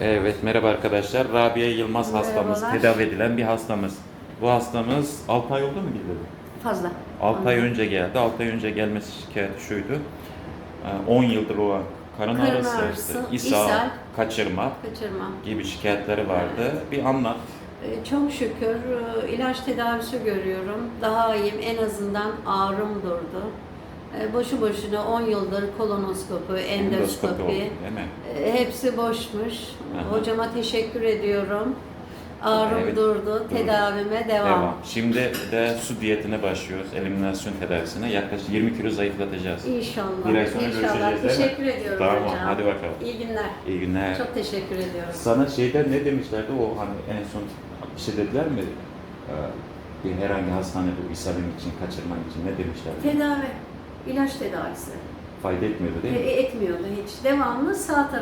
Evet merhaba arkadaşlar. Rabia Yılmaz hastamız, tedavi edilen bir hastamız. Bu hastamız 6 ay oldu mu gidiyor? Fazla. 6 ay önce geldi. 6 ay önce gelmesi şikayeti şuydu. Ee, 10 yıldır o karın Karın ağrısı, ağrısı, ishal, kaçırma Kaçırma. gibi şikayetleri vardı. Bir anlat. Ee, Çok şükür e, ilaç tedavisi görüyorum. Daha iyiyim. En azından ağrım durdu. Ee, Boşu boşuna 10 yıldır kolonoskopi, oldu endoskopi, mi? e, hepsi boşmuş. Aha. Hocama teşekkür ediyorum. Ağrım Evet. durdu. Tedavime devam. Devam. Şimdi de su diyetine başlıyoruz. Eliminasyon tedavisine. Yaklaşık 20 kilo zayıflatacağız. İnşallah. Bir ay sonra İnşallah. görüşeceğiz? Teşekkür ediyorum Tamam, hocam. hadi bakalım. İyi günler. İyi günler. Çok teşekkür ediyorum. Sana şeyden ne demişlerdi o hani en son bir şey dediler mi? Ee, bir herhangi hastanede bu ishalin için, kaçırman için ne demişlerdi? Tedavi. İlaç tedavisi. Fayda etmiyordu değil E, mi? etmiyordu hiç. Devamlı sağ tarafı